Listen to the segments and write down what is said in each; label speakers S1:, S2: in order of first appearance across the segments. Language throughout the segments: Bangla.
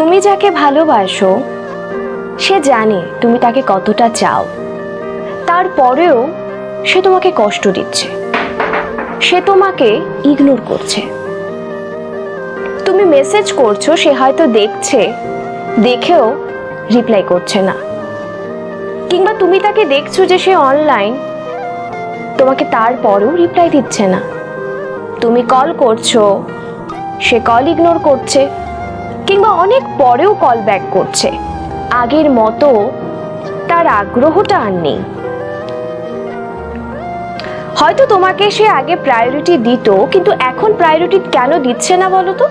S1: তুমি যাকে ভালোবাসো, সে জানে তুমি তাকে কতটা চাও। তারপরেও সে তোমাকে কষ্ট দিচ্ছে। সে তোমাকে ইগনোর করছে। তুমি মেসেজ করছ, সে হয়তো দেখছে, দেখেও রিপ্লাই করছে না। কিংবা তুমি তাকে দেখছ যে সে অনলাইন তোমাকে তারপরেও রিপ্লাই দিচ্ছে না। তুমি কল করছ, সে কল ইগনোর করছে। কিংবা অনেক পরেও কল ব্যাক করছে। আগের মতো তার আগ্রহটা আর নেই। হয়তো তোমাকে সে আগে প্রায়োরিটি দিত, কিন্তু এখন প্রায়োরিটি কেন দিচ্ছে না বলো তো?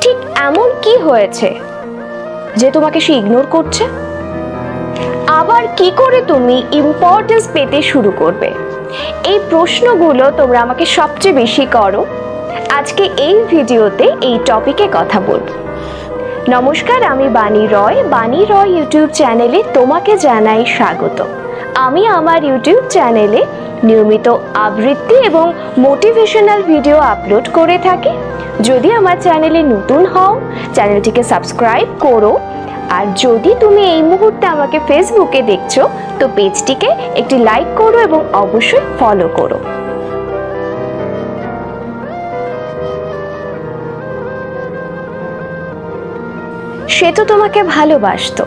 S1: ঠিক এমন কি হয়েছে যে তোমাকে সে ইগনোর করছে? আবার কি করে তুমি ইম্পর্টেন্স পেতে শুরু করবে? এই প্রশ্নগুলো তোমরা আমাকে সবচেয়ে বেশি করো। আজকে এই ভিডিওতে এই টপিকে কথা বলব। নমস্কার, আমি বাণী রয়। বাণী রয় ইউটিউব চ্যানেলে তোমাকে জানাই স্বাগত। আমি আমার ইউটিউব চ্যানেলে নিয়মিত আবৃত্তি এবং মোটিভেশনাল ভিডিও আপলোড করে থাকি। যদি আমার চ্যানেলে নতুন হও, চ্যানেলটিকে সাবস্ক্রাইব করো। আর যদি তুমি এই মুহূর্তে আমাকে ফেসবুকে দেখছ, তো পেজটিকে একটি লাইক করো এবং অবশ্যই ফলো করো। সে তো তোমাকে ভালোবাসতো।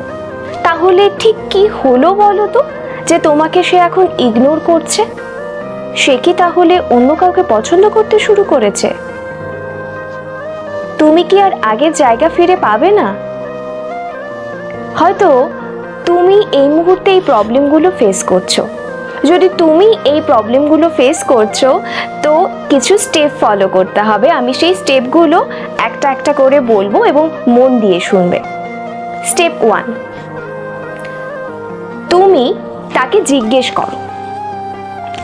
S1: তাহলে ঠিক কি হলো বলো তো, যে তোমাকে সে এখন ইগনোর করছে? সে কি তাহলে অন্য কাউকে পছন্দ করতে শুরু করেছে? তুমি কি আর আগের জায়গা ফিরে পাবে না? হয়তো তুমি এই মুহূর্তে এই প্রবলেমগুলো ফেস করছ। যদি তুমি এই প্রবলেমগুলো ফেস করছ, তো কিছু স্টেপ ফলো করতে হবে। আমি সেই স্টেপগুলো একটা একটা করে বলব এবং মন দিয়ে শুনবে। স্টেপ ওয়ান তুমি তাকে জিজ্ঞেস করো।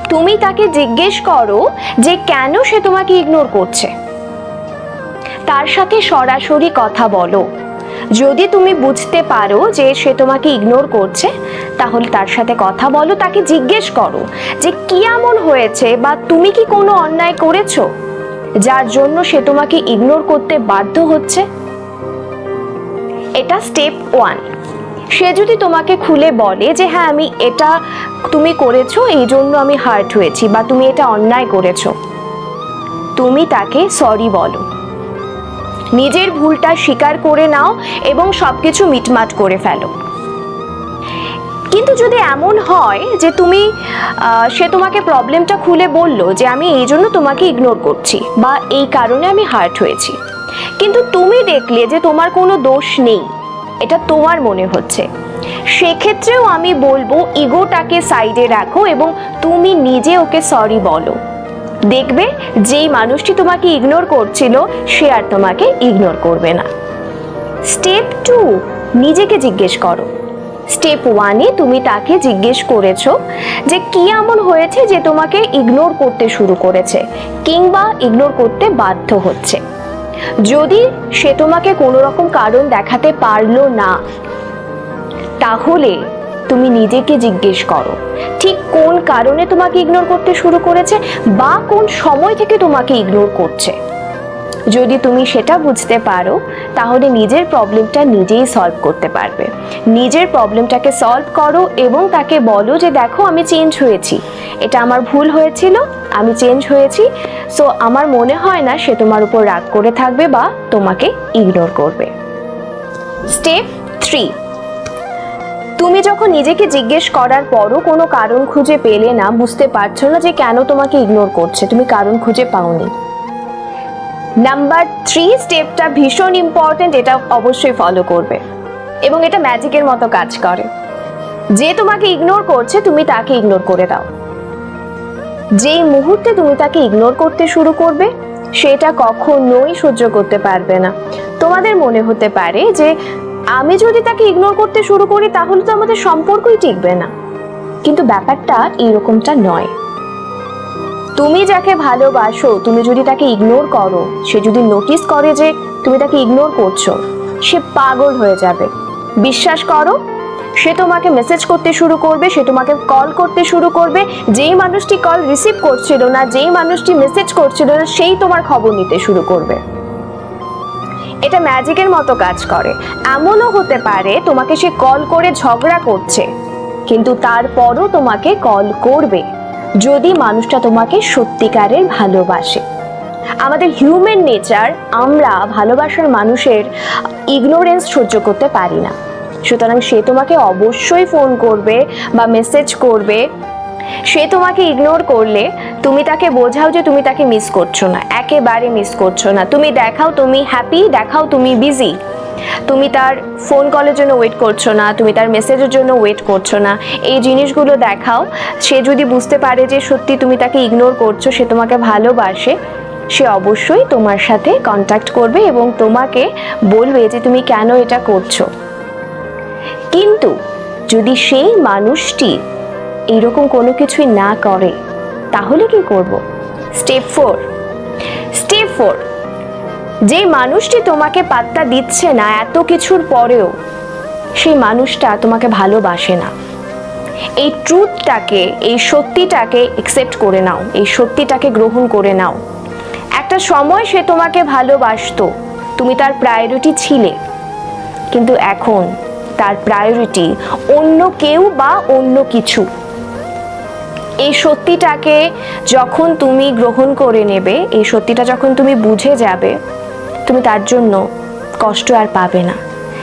S1: তুমি তাকে জিজ্ঞেস করো যে কেন সে তোমাকে ইগনোর করছে? তার সাথে সরাসরি কথা বলো। যদি তুমি বুঝতে পারো যে সে তোমাকে ইগনোর করছে তাহলে তার সাথে কথা বলো, তাকে জিজ্ঞেস করো যে কি এমন হয়েছে বা তুমি কি কোনো অন্যায় করেছ? যার জন্য সে তোমাকে ইগনোর করতে বাধ্য হচ্ছে? এটা স্টেপ ওয়ান সে যদি তোমাকে খুলে বলে যে হ্যাঁ আমি এটা তুমি করেছ, এই জন্য আমি হার্ট হয়েছি বা তুমি এটা অন্যায় করেছ, তুমি তাকে সরি বলো। নিজের ভুলটা স্বীকার করে নাও এবং সবকিছু মিটমাট করে ফেলো। কিন্তু যদি এমন হয় যে তুমি সে তোমাকে প্রবলেমটা খুলে বলল যে আমি এই জন্য তোমাকে ইগনোর করছি বা এই কারণে আমি হার্ট হয়েছি। কিন্তু তুমি দেখলে যে তোমার কোনো দোষ নেই, এটা তোমার মনে হচ্ছে। সেক্ষেত্রেও আমি বলব, ইগোটাকে সাইডে রাখো এবং তুমি নিজে ওকে সরি বলো। দেখবে যেই মানুষটি তোমাকে ইগনোর করছিল, সে আর তোমাকে ইগনোর করবে না। স্টেপ টু নিজেকে জিজ্ঞেস করো। স্টেপ ওয়ানে তুমি তাকে জিজ্ঞেস করেছ যে কি এমন হয়েছে যে তোমাকে ইগনোর করতে শুরু করেছে কিংবা ইগনোর করতে বাধ্য হচ্ছে। যদি সে তোমাকে কোনো রকম কারণ দেখাতে পারল না, তাহলে তুমি নিজেকে জিজ্ঞেস করো, ঠিক কোন কারণে তোমাকে ইগনোর করতে শুরু করেছে বা কোন সময় থেকে তোমাকে ইগনোর করছে? যদি তুমি সেটা বুঝতে পারো, তাহলে নিজের প্রবলেমটা নিজেই সলভ করতে পারবে। নিজের প্রবলেমটাকে সলভ করো এবং তাকে বলো যে, দেখো, আমি চেঞ্জ হয়েছি। এটা আমার ভুল হয়েছিল, আমি চেঞ্জ হয়েছি। সো আমার মনে হয় না সে তোমার উপর রাগ করে থাকবে বা তোমাকে ইগনোর করবে। স্টেপ থ্রি তুমি যখন নিজেকে জিজ্ঞেস করার পরও কোনো কারণ খুঁজে পেলে না, বুঝতে পারছ না যে কেন তোমাকে ইগনোর করছে। তুমি কারণ খুঁজে পাওনি। নাম্বার থ্রি স্টেপটা ভীষণ ইম্পর্টেন্ট এটা অবশ্যই ফলো করবে। এবং এটা ম্যাজিকের মতো কাজ করে। যে তোমাকে ইগনোর করছে, তুমি তাকে ইগনোর করে দাও। যেই মুহূর্তে তুমি তাকে ইগনোর করতে শুরু করবে, সেটা কখনোই সহ্য করতে পারবে না। তোমাদের মনে হতে পারে যে, আমি যদি তাকে ইগনোর করতে শুরু করি, তাহলে তো আমাদের সম্পর্কই টিকবে না। কিন্তু ব্যাপারটা এইরকমটা নয়। তুমি যাকে ভালোবাসো, তুমি যদি তাকে ইগনোর করো, সে যদি নোটিস করে যে তুমি তাকে ইগনোর করছ, সে পাগল হয়ে যাবে। বিশ্বাস করো, সে তোমাকে মেসেজ করতে শুরু করবে, সে তোমাকে কল করতে শুরু করবে, যেই মানুষটি কল রিসিভ করছিল না, যেই মানুষটি মেসেজ করছিল না, সেই তোমার খবর নিতে শুরু করবে। এটা ম্যাজিকের মতো কাজ করে। এমনও হতে পারে তোমাকে সে কল করে ঝগড়া করছে, কিন্তু তারপরও তোমাকে কল করবে। যদি মানুষটা তোমাকে সত্যিকারের ভালোবাসে। আমাদের হিউম্যান নেচার আমরা ভালোবাসার মানুষের ইগনোরেন্স সহ্য করতে পারি না। সুতরাং সে তোমাকে অবশ্যই ফোন করবে বা মেসেজ করবে। সে তোমাকে ইগনোর করলে তুমি তাকে বোঝাও যে তুমি তাকে মিস করছ না। একেবারে মিস করছ না। তুমি দেখাও তুমি হ্যাপি দেখাও তুমি বিজি তুমি তার ফোন কলের জন্য ওয়েট করছ না, তুমি তার মেসেজের জন্য ওয়েট করছ না। এই জিনিসগুলো দেখাও, সে যদি বুঝতে পারে যে সত্যি তুমি তাকে ইগনোর করছ, সে তোমাকে ভালোবাসে, সে অবশ্যই তোমার সাথে কন্ট্যাক্ট করবে এবং তোমাকে বলবে যে তুমি কেন এটা করছ। কিন্তু যদি সেই মানুষটি এইরকম কোনো কিছুই না করে, তাহলে কি করব? স্টেপ ফোর স্টেপ ফোর যে মানুষটি তোমাকে পাত্তা দিচ্ছে না এত কিছুর পরেও, সেই মানুষটা তোমাকে ভালোবাসে না। এই ট্রুথটাকে এই সত্যিটাকে একসেপ্ট করে নাও, এই সত্যিটাকে গ্রহণ করে নাও। একটা সময় সে তোমাকে ভালোবাসতো, তুমি তার প্রায়োরিটি ছিলে। কিন্তু এখন তার প্রায়োরিটি অন্য কেউ বা অন্য কিছু। এই সত্যিটাকে যখন তুমি গ্রহণ করে নেবে, এই সত্যিটা যখন তুমি বুঝে যাবে তুমি তার জন্য কষ্ট আর পাবে না।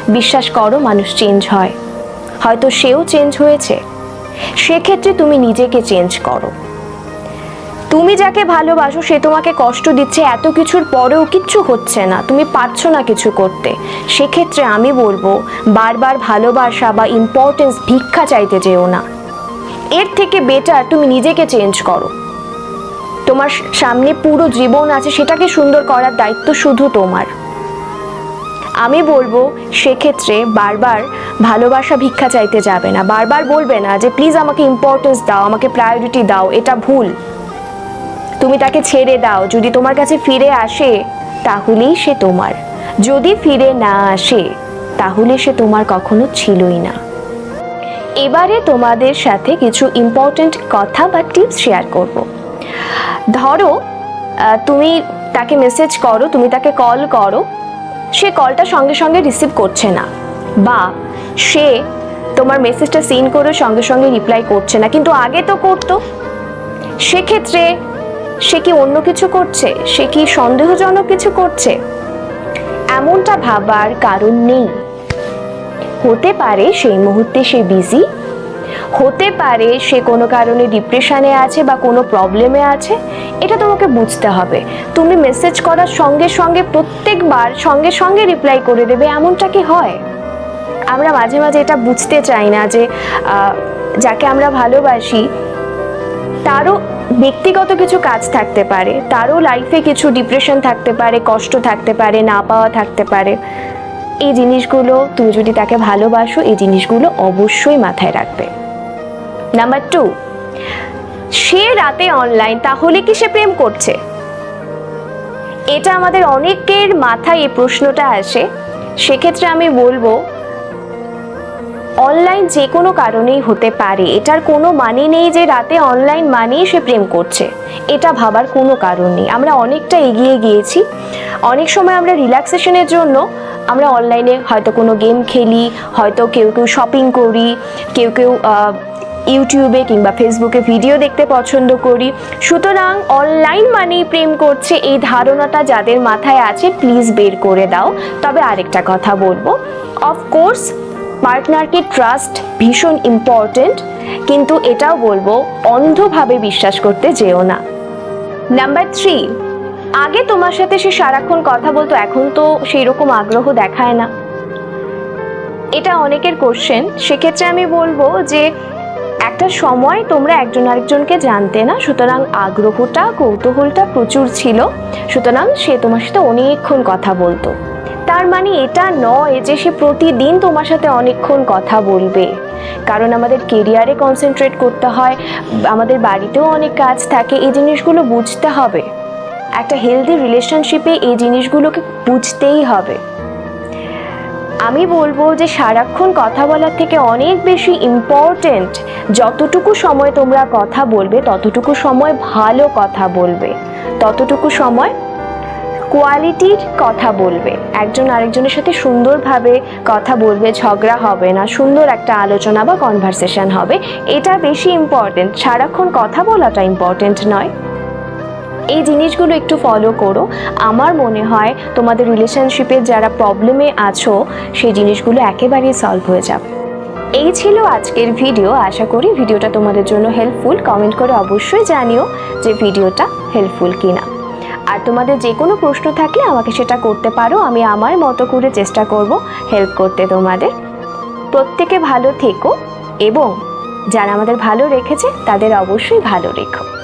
S1: বিশ্বাস করো, মানুষ চেঞ্জ হয়। হয়তো সেও চেঞ্জ হয়েছে। সেক্ষেত্রে তুমি নিজেকে চেঞ্জ করো। তুমি যাকে ভালোবাসো, সে তোমাকে কষ্ট দিচ্ছে, এত কিছুর পরেও কিচ্ছু হচ্ছে না। তুমি পারছ না কিছু করতে। সেক্ষেত্রে আমি বলব, বারবার ভালোবাসা বা ইম্পর্টেন্স ভিক্ষা চাইতে যেও না। এর থেকে বেটার তুমি নিজেকে চেঞ্জ করো। তোমার সামনে পুরো জীবন আছে, সেটাকে সুন্দর করার দায়িত্ব শুধু তোমার। আমি বলব, সেক্ষেত্রে বারবার ভালোবাসা ভিক্ষা চাইতে যাবে না। বারবার বলবে না যে, প্লিজ আমাকে ইম্পর্টেন্স দাও, আমাকে প্রায়োরিটি দাও, এটা ভুল। তুমি তাকে ছেড়ে দাও। যদি তোমার কাছে ফিরে আসে, তাহলেই সে তোমার। যদি ফিরে না আসে, তাহলে সে তোমার কখনো ছিলই না। এবারে তোমাদের সাথে কিছু ইম্পর্ট্যান্ট কথা বা টিপস শেয়ার করব। ধরো তুমি তাকে মেসেজ করো, তুমি তাকে কল করো, সে কলটা সঙ্গে সঙ্গে রিসিভ করছে না। বা সে তোমার মেসেজটা সিন করে সঙ্গে সঙ্গে রিপ্লাই করছে না, কিন্তু আগে তো করতো। সেক্ষেত্রে সে কি অন্য কিছু করছে? সে কি সন্দেহজনক কিছু করছে? এমনটা ভাবার কারণ নেই। হতে পারে সেই মুহূর্তে সে বিজি হতে পারে সে কোনো কারণে ডিপ্রেশনে আছে বা কোনো প্রবলেমে আছে, এটা তোমাকে বুঝতে হবে। তুমি মেসেজ করার সঙ্গে সঙ্গে প্রত্যেকবার সঙ্গে সঙ্গে রিপ্লাই করে দেবে, এমনটা কি হয়? আমরা মাঝে মাঝে এটা বুঝতে চাই না যে যাকে আমরা ভালোবাসি, তারও ব্যক্তিগত কিছু কাজ থাকতে পারে, তারও লাইফে কিছু ডিপ্রেশন থাকতে পারে, কষ্ট থাকতে পারে, না পাওয়া থাকতে পারে। এই জিনিসগুলো তুমি যদি তাকে ভালোবাসো, এই জিনিসগুলো অবশ্যই মাথায় রাখবে। নাম্বার টু সে রাতে অনলাইন তাহলে কি সে প্রেম করছে? এটা আমাদের অনেকের মাথায় এই প্রশ্নটা আসে। সেক্ষেত্রে আমি বলব অনলাইন যে কোনো কারণেই হতে পারে। এটার কোনো মানে নেই যে রাতে অনলাইন মানেই সে প্রেম করছে। এটা ভাবার কোনো কারণ নেই। আমরা অনেকটা এগিয়ে গিয়েছি। অনেক সময় আমরা রিল্যাক্সেশনের জন্য আমরা অনলাইনে হয়তো কোনো গেম খেলি, হয়তো কেউ কেউ শপিং করি, কেউ কেউ ইউটিউবে কিংবা ফেসবুকে ভিডিও দেখতে পছন্দ করি। সুতরাং অনলাইন মানেই প্রেম করছে এই ধারণাটা যাদের মাথায় আছে প্লিজ বের করে দাও। তবে আরেকটা কথা বলব। অফকোর্স পার্টনারকে ট্রাস্ট ভীষণ ইম্পর্টেন্ট কিন্তু এটাও বলব, অন্ধভাবে বিশ্বাস করতে যেও না। নাম্বার থ্রি আগে তোমার সাথে সে সারাক্ষণ কথা বলতো, এখন তো সেই রকম আগ্রহ দেখায় না। এটা অনেকের কোশ্চেন সেক্ষেত্রে আমি বলব যে একটা সময় তোমরা একজন আরেকজনকে জানতে না, সুতরাং আগ্রহটা, কৌতূহলটা প্রচুর ছিল। সুতরাং সে তোমার সাথে অনেকক্ষণ কথা বলতো। তার মানে এটা নয় যে সে প্রতিদিন তোমার সাথে অনেকক্ষণ কথা বলবে। কারণ আমাদের কেরিয়ারে কনসেন্ট্রেট করতে হয়, আমাদের বাড়িতেও অনেক কাজ থাকে, এই জিনিসগুলো বুঝতে হবে। একটা হেলদি রিলেশনশিপে এই জিনিসগুলোকে বুঝতেই হবে। আমি বলব যে সারাক্ষণ কথা বলার থেকে অনেক বেশি ইম্পর্টেন্ট যতটুকু সময় তোমরা কথা বলবে, ততটুকু সময় ভালো কথা বলবে। ততটুকু সময় কোয়ালিটির কথা বলবে। একজন আরেকজনের সাথে সুন্দরভাবে কথা বলবে, ঝগড়া হবে না, সুন্দর একটা আলোচনা বা কনভারসেশন হবে। এটা বেশি ইম্পর্টেন্ট সারাক্ষণ কথা বলাটা ইম্পর্টেন্ট নয়। এই জিনিসগুলো একটু ফলো করো। আমার মনে হয় তোমাদের রিলেশনশিপের যারা প্রবলেমে আছো, সেই জিনিসগুলো একেবারেই সলভ হয়ে যাবে। এই ছিল আজকের ভিডিও আশা করি ভিডিওটা তোমাদের জন্য হেল্পফুল কমেন্ট করে অবশ্যই জানিও যে ভিডিওটা হেল্পফুল কিনা। আর তোমাদের যে কোনো প্রশ্ন থাকলে আমাকে সেটা করতে পারো। আমি আমার মতো করে চেষ্টা করব হেল্প করতে তোমাদের। প্রত্যেকে ভালো থেকো এবং যারা আমাদের ভালো রেখেছে, তাদের অবশ্যই ভালো রেখো।